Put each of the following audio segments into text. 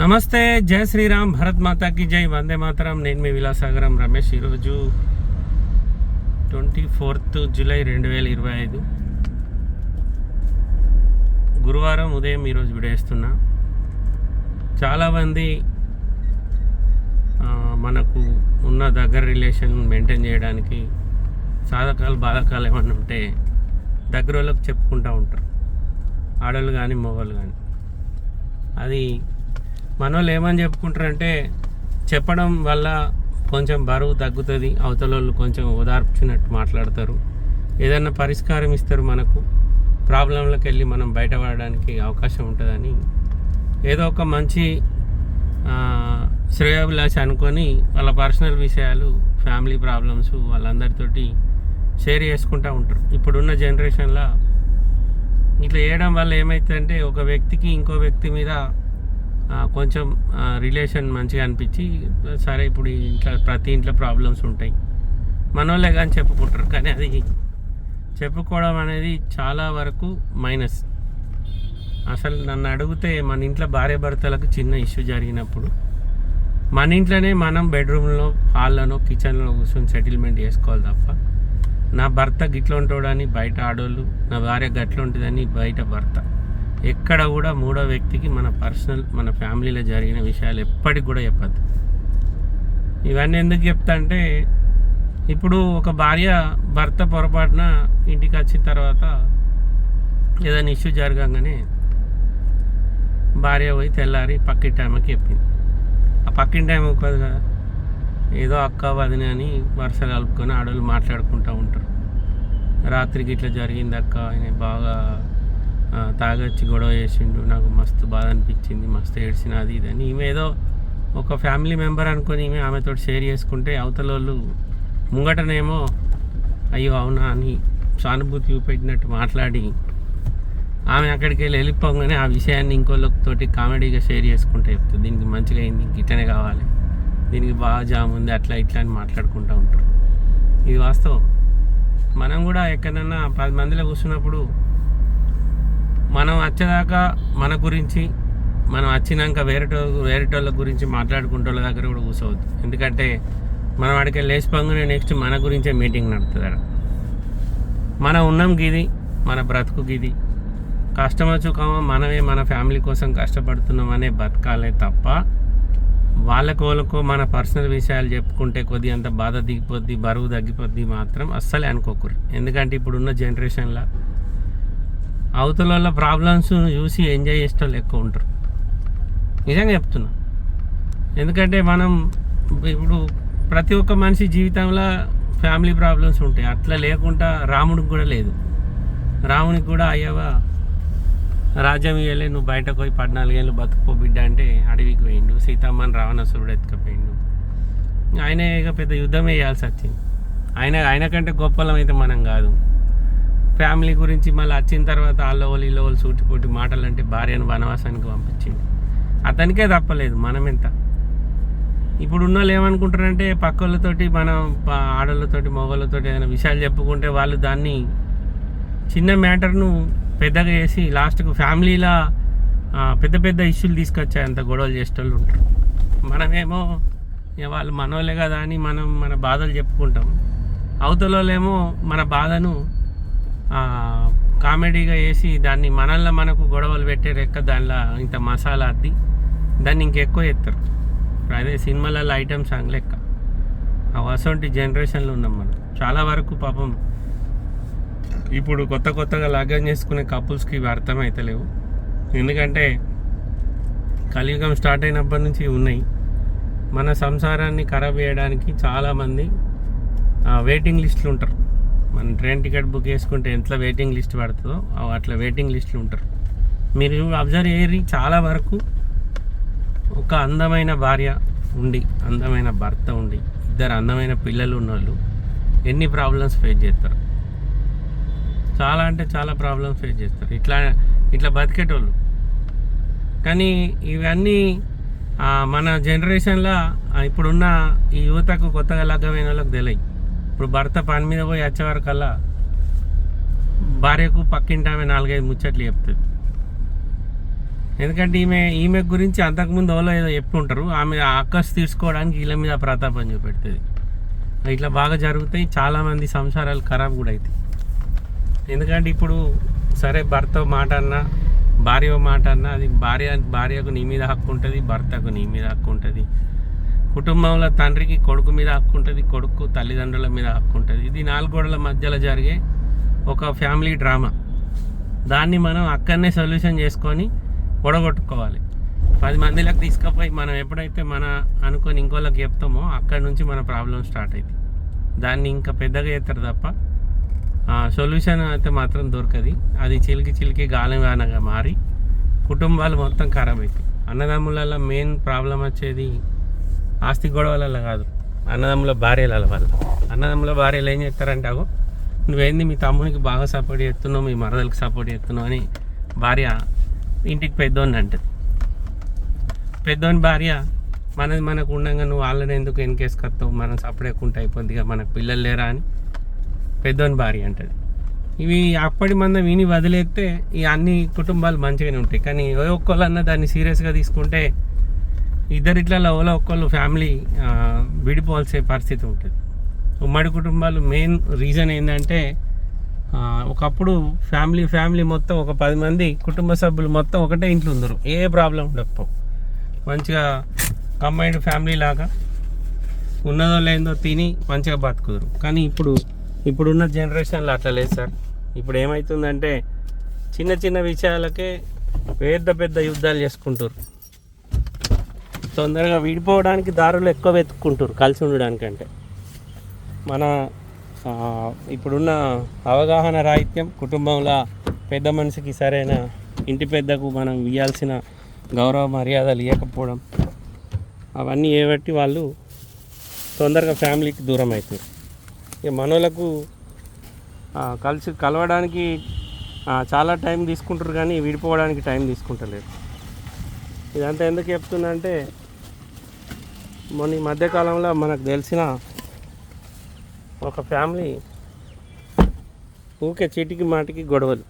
నమస్తే జై శ్రీరామ్ భరత్ మాతాకి జై వందే మాతరం. నేను మీ విలాసాగరం రమేష్ ఈరోజు ట్వంటీ ఫోర్త్ జూలై రెండు వేల ఇరవై ఐదు. గురువారం ఉదయం ఈరోజు విడేస్తున్నా. చాలామంది మనకు ఉన్న దగ్గర రిలేషన్ మెయింటైన్ చేయడానికి సాధకాలు బాధకాలు ఏమన్నా ఉంటే దగ్గర వాళ్ళకి చెప్పుకుంటూ ఉంటారు. ఆడవాళ్ళు కానీ మగవాళ్ళు కానీ అది మన వాళ్ళు ఏమని చెప్పుకుంటారంటే చెప్పడం వల్ల కొంచెం బరువు తగ్గుతుంది అవతల వాళ్ళు కొంచెం ఓదార్చున్నట్టు మాట్లాడతారు. ఏదైనా పరిష్కారం ఇస్తారు మనకు ప్రాబ్లంలోకి వెళ్ళి మనం బయటపడడానికి అవకాశం ఉంటుందని ఏదో ఒక మంచి శ్రేయాభిలాష అనుకొని వాళ్ళ పర్సనల్ విషయాలు ఫ్యామిలీ ప్రాబ్లమ్స్ వాళ్ళందరితోటి షేర్ చేసుకుంటూ ఉంటారు. ఇప్పుడున్న జనరేషన్లో ఇట్లా చేయడం వల్ల ఏమవుతుందంటే ఒక వ్యక్తికి ఇంకో వ్యక్తి మీద కొంచెం రిలేషన్ మంచిగా అనిపించి సరే ఇప్పుడు ఇంట్లో ప్రతి ఇంట్లో ప్రాబ్లమ్స్ ఉంటాయి. మనోళ్ళే కానీ చెప్పుకుంటారు కానీ అది చెప్పుకోవడం అనేది చాలా వరకు మైనస్ అసలు నన్ను అడిగితే మన ఇంట్లో భార్య భర్తలకు చిన్న ఇష్యూ జరిగినప్పుడు మన ఇంట్లోనే మనం బెడ్రూమ్లో హాల్లోనో కిచెన్లో కూర్చొని సెటిల్మెంట్ చేసుకోవాలి తప్ప నా భర్త గిట్లుంటాడని బయట ఆడోళ్ళు నా భార్య గట్లుంటుందని బయట భర్త. ఎక్కడ కూడా మూడో వ్యక్తికి మన పర్సనల్ మన ఫ్యామిలీలో జరిగిన విషయాలు ఎప్పటికి కూడా చెప్పద్దు. ఇవన్నీ ఎందుకు చెప్తా అంటే ఇప్పుడు ఒక భార్య భర్త పొరపాటున ఇంటికి వచ్చిన తర్వాత ఏదైనా ఇష్యూ జరగంగానే భార్య పోయి తెల్లారి పక్కింటి ఆమెకి చెప్పింది. ఆ పక్కింటి ఆమె కాదు కదా ఏదో అక్క వదిన అని వరుస కలుపుకొని ఆడవాళ్ళు మాట్లాడుకుంటూ ఉంటారు. రాత్రికి ఇట్లా జరిగింది అక్క ఆయన బాగా తాగొచ్చి గొడవ చేసిండు. నాకు మస్తు బాధ అనిపించింది. మస్తు ఏడ్చిన అది అని. ఈమె ఏదో ఒక ఫ్యామిలీ మెంబర్ అనుకొని ఈమె ఆమెతో షేర్ చేసుకుంటే అవతల వాళ్ళు ముంగటనేమో అయ్యో అవునా అని సానుభూతి చూపెట్టినట్టు మాట్లాడి ఆమె అక్కడికి వెళ్ళి వెళ్ళిపోగానే ఆ విషయాన్ని ఇంకోళ్ళతోటి కామెడీగా షేర్ చేసుకుంటే చెప్తుంది. దీనికి మంచిగా అయింది. ఇంక ఇట్లనే కావాలి. దీనికి బాగా జామ్ ఉంది. అట్లా ఇట్లా అని మాట్లాడుకుంటూ ఉంటారు ఇది వాస్తవం. మనం కూడా ఎక్కడన్నా పది మందిలో కూర్చున్నప్పుడు మనం వచ్చేదాకా మన గురించి మనం వచ్చినాక వేరేటో వేరేటోళ్ళ గురించి మాట్లాడుకుంటోళ్ళ దగ్గర కూడా కూర్చోవద్దు ఎందుకంటే మనం వాడికి లేచి పంగునే నెక్స్ట్ మన గురించే మీటింగ్ నడుతుంది అక్కడ మనం ఉన్నాం గిది మన బ్రతుకు గిది. కష్టం వచ్చుకోమో మనమే మన ఫ్యామిలీ కోసం కష్టపడుతున్నామనే బతకాలే తప్ప వాళ్ళకో వాళ్ళకో మన పర్సనల్ విషయాలు చెప్పుకుంటే కొద్ది అంత బాధ దిగిపోద్ది బరువు తగ్గిపోద్ది మాత్రం అస్సలే అనుకోకూరు ఎందుకంటే ఇప్పుడున్న జనరేషన్లో అవతల వాళ్ళ ప్రాబ్లమ్స్ చూసి ఎంజాయ్ చేసేటోళ్ళు ఎక్కువ ఉంటారు. నిజంగా చెప్తున్నా. ఎందుకంటే మనం ఇప్పుడు ప్రతి ఒక్క మనిషి జీవితంలో ఫ్యామిలీ ప్రాబ్లమ్స్ ఉంటాయి. అట్లా లేకుండా రాముడికి కూడా లేదు. రామునికి కూడా అయ్యవా రాజ్యం ఇవ్వలే నువ్వు బయటకు పోయి పద్నాలుగేళ్ళు బతుకుపో బిడ్డ అంటే అడవికి పోయిండు సీతమ్మని రావణసురుడు ఎత్తుకపోయిండు. ఆయనే ఇక పెద్ద యుద్ధం వేయాల్సి వచ్చింది. ఆయన ఆయన కంటే గొప్పలం అయితే మనం కాదు. ఫ్యామిలీ గురించి మళ్ళీ వచ్చిన తర్వాత వాళ్ళ వాళ్ళు ఇళ్ళ వాళ్ళు సూటిపోటి మాటలు అంటే భార్యను వనవాసానికి పంపించింది. అతనికే తప్పలేదు మనం ఎంత? ఇప్పుడు ఉన్న వాళ్ళు ఏమనుకుంటారంటే పక్కలతోటి మన మనం ప- ఆడోళ్ళతోటి మగవాళ్ళతోటి ఏదైనా విషయాలు చెప్పుకుంటే వాళ్ళు దాన్ని చిన్న మ్యాటర్ను పెద్దగా చేసి లాస్ట్కు ఫ్యామిలీలా పెద్ద పెద్ద ఇష్యూలు తీసుకొచ్చే అంత గొడవలు చేసేటోళ్ళు ఉంటారు. మనమేమో వాళ్ళు మనోళ్ళే కదా అని మనం మన బాధలు చెప్పుకుంటాం. అవతల వాళ్ళేమో మన బాధను కామెడీగా వేసి దాన్ని మనల్లో మనకు గొడవలు పెట్టే రెక్క దానిలో ఇంత మసాలా అద్ది. దాన్ని ఇంకెక్కువ ఎత్తారు ఇప్పుడు అదే సినిమాలలో ఐటమ్ సాంగ్ లెక్క అసంటి జనరేషన్లో ఉన్నాం మనం. చాలా వరకు పాపం ఇప్పుడు కొత్త కొత్తగా లగ్నం చేసుకునే కపుల్స్కి ఇవి అర్థమైతలేవు. ఎందుకంటే కలియుగం స్టార్ట్ అయినప్పటి నుంచి ఉన్నాయి. మన సంసారాన్ని ఖరాబ్ చేయడానికి చాలామంది వెయిటింగ్ లిస్టులు ఉంటారు మనం ట్రైన్ టికెట్ బుక్ చేసుకుంటే ఎంత వెయిటింగ్ లిస్ట్ పడుతుందో అట్లా వెయిటింగ్ లిస్టులు ఉంటారు. మీరు అబ్జర్వ్ చేయరు చాలా వరకు ఒక అందమైన భార్య ఉండి అందమైన భర్త ఉండి ఇద్దరు అందమైన పిల్లలు ఉన్నోళ్ళు ఎన్ని ప్రాబ్లమ్స్ ఫేస్ చేస్తారు? చాలా అంటే చాలా ప్రాబ్లమ్స్ ఫేస్ చేస్తారు. ఇట్లా ఇట్లా బతికేటోళ్ళు. కానీ ఇవన్నీ మన జనరేషన్లో ఇప్పుడున్న ఈ యువతకు కొత్తగా లగ్గమైన వాళ్ళకి తెలియదు. ఇప్పుడు భర్త పని మీద పోయి వచ్చేవరకల్లా భార్యకు పక్కింటి ఆమె నాలుగైదు ముచ్చట్లు చెప్తుంది. ఎందుకంటే ఈమె ఈమె గురించి అంతకుముందు ఎవరో ఏదో చెప్పుంటారు ఆమె అక్కస్ తీసుకోవడానికి వీళ్ళ మీద ప్రతాపం చూపెడుతుంది. ఇట్లా బాగా జరుగుతాయి. చాలామంది సంసారాలు ఖరాబ్ కూడా అవుతాయి ఎందుకంటే ఇప్పుడు సరే భర్త మాట అన్నా భార్య మాట అన్నా అది భార్య భార్యకు నీ మీద హక్కు ఉంటుంది భర్తకు నీ మీద హక్కు ఉంటుంది. కుటుంబంలో తండ్రికి కొడుకు మీద హక్కు ఉంటుంది కొడుకు తల్లిదండ్రుల మీద హక్కు ఉంటుంది. ఇది నాలుగోడల మధ్యలో జరిగే ఒక ఫ్యామిలీ డ్రామా. దాన్ని మనం అక్కడనే సొల్యూషన్ చేసుకొని ఒడగొట్టుకోవాలి పది మందిలకు తీసుకుపోయి మనం ఎప్పుడైతే మన అనుకొని ఇంకోళ్ళకి చెప్తామో అక్కడి నుంచి మన ప్రాబ్లం స్టార్ట్ అవుతుంది దాన్ని ఇంకా పెద్దగా చేస్తారు తప్ప సొల్యూషన్ అయితే మాత్రం దొరకది. అది చిలికి చిలికి గాలివానగా మారి కుటుంబాలు మొత్తం ఖరాబ్ అవుతాయి అన్నదమ్ములలో మెయిన్ ప్రాబ్లం వచ్చేది ఆస్తి గొడవలలో కాదు. అన్నదమ్ముల భార్యల వల్ల అన్నదమ్ముల భార్యలు ఏం చేస్తారంటే అగో నువ్వేంది మీ తమ్మునికి బాగా సపోర్ట్ చేస్తున్నావు మీ మరదలకు సపోర్ట్ చేస్తున్నావు అని భార్య ఇంటికి పెద్దోని అంటది. పెద్దోని భార్య మనది మనకు ఉండగా నువ్వు వాళ్ళని ఎందుకు వెనకేసుకొస్తావు మనం సపరేట్కుంటే అయిపోద్ది ఇక మనకు పిల్లలు లేరా అని పెద్దోని భార్య అంటది. ఇవి అప్పటి మందం విని వదిలేస్తే ఈ అన్ని కుటుంబాలు మంచిగానే ఉంటాయి. కానీ ఏ ఒక్కళ్ళన్నా దాన్ని సీరియస్గా తీసుకుంటే ఇద్దరిట్లలో ఎవరో ఒక్కళ్ళు ఫ్యామిలీ విడిపోవాల్సే పరిస్థితి ఉంటుంది. ఉమ్మడి కుటుంబాలు మెయిన్ రీజన్ ఏంటంటే ఒకప్పుడు ఫ్యామిలీ ఫ్యామిలీ మొత్తం ఒక పది మంది కుటుంబ సభ్యులు మొత్తం ఒకటే ఇంట్లో ఉందరు. ఏ ప్రాబ్లం ఉండకపో. మంచిగా కంబైన్డ్ ఫ్యామిలీ లాగా ఉన్నదో లేదో తిని మంచిగా బతుకుదురు. కానీ ఇప్పుడు ఇప్పుడున్న జనరేషన్లో అట్లా లేదు సార్. ఇప్పుడు ఏమవుతుందంటే చిన్న చిన్న విషయాలకే పెద్ద పెద్ద యుద్ధాలు చేసుకుంటారు తొందరగా విడిపోవడానికి దారులు ఎక్కువ వెతుక్కుంటారు కలిసి ఉండడానికంటే. మన ఇప్పుడున్న అవగాహన రాహిత్యం కుటుంబంలో పెద్ద మనిషికి సరైన ఇంటి పెద్దకు మనం ఇవ్వాల్సిన గౌరవ మర్యాదలు ఇవ్వకపోవడం అవన్నీ ఏబట్టి వాళ్ళు తొందరగా ఫ్యామిలీకి దూరం అవుతారు ఇక మనోళ్ళకు కలిసి కలవడానికి చాలా టైం తీసుకుంటారు కానీ విడిపోవడానికి టైం తీసుకుంటలేరు. ఇదంతా ఎందుకు చెప్తుందంటే మొన్న ఈ మధ్యకాలంలో మనకు తెలిసిన ఒక ఫ్యామిలీ ఊకే చీటికి మాటికి గొడవలు.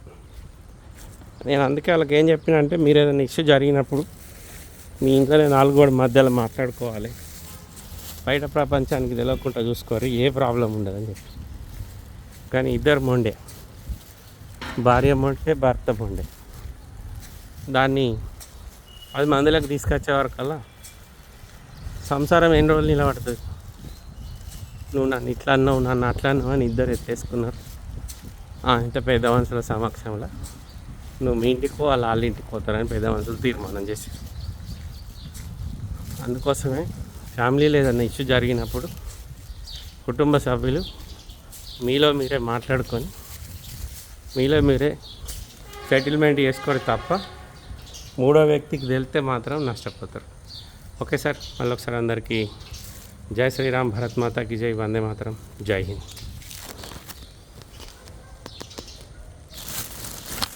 నేను అందుకే వాళ్ళకి ఏం చెప్పిన అంటే మీరు ఏదైనా ఇష్యూ జరిగినప్పుడు మీ ఇంట్లోనే నాలుగు గోడ మధ్యలో మాట్లాడుకోవాలి. బయట ప్రపంచానికి తెలియకుండా చూసుకోరు. ఏ ప్రాబ్లం ఉండదని చెప్పి. కానీ ఇద్దరు మొండే. భార్య మొండే భర్త మొండే. దాన్ని అది మందులకు తీసుకొచ్చే వరకల్లా సంసారం ఎన్ని రోజులు నిలబడుతుంది? నువ్వు నన్ను ఇట్లా అన్నావు నన్ను అట్లా అన్నావు అని ఇద్దరు ఎత్తేసుకున్నారు. ఆ, ఇంత పెద్ద మనుషుల సమక్షంలో నువ్వు మీ ఇంటికో వాళ్ళ వాళ్ళ ఇంటికి పోతారని పెద్ద మనుషులు తీర్మానం చేశారు. అందుకోసమే ఫ్యామిలీలో ఏదైనా ఇష్యూ జరిగినప్పుడు కుటుంబ సభ్యులు మీలో మీరే మాట్లాడుకొని మీలో మీరే సెటిల్మెంట్ చేసుకోవడం తప్ప మూడో వ్యక్తికి వెళ్తే మాత్రం నష్టపోతారు. ఓకే సార్ మళ్ళీ ఒకసారి అందరికీ జై శ్రీరామ్ భరత్ మాతాకి జై వందే మాతరం జై హింద్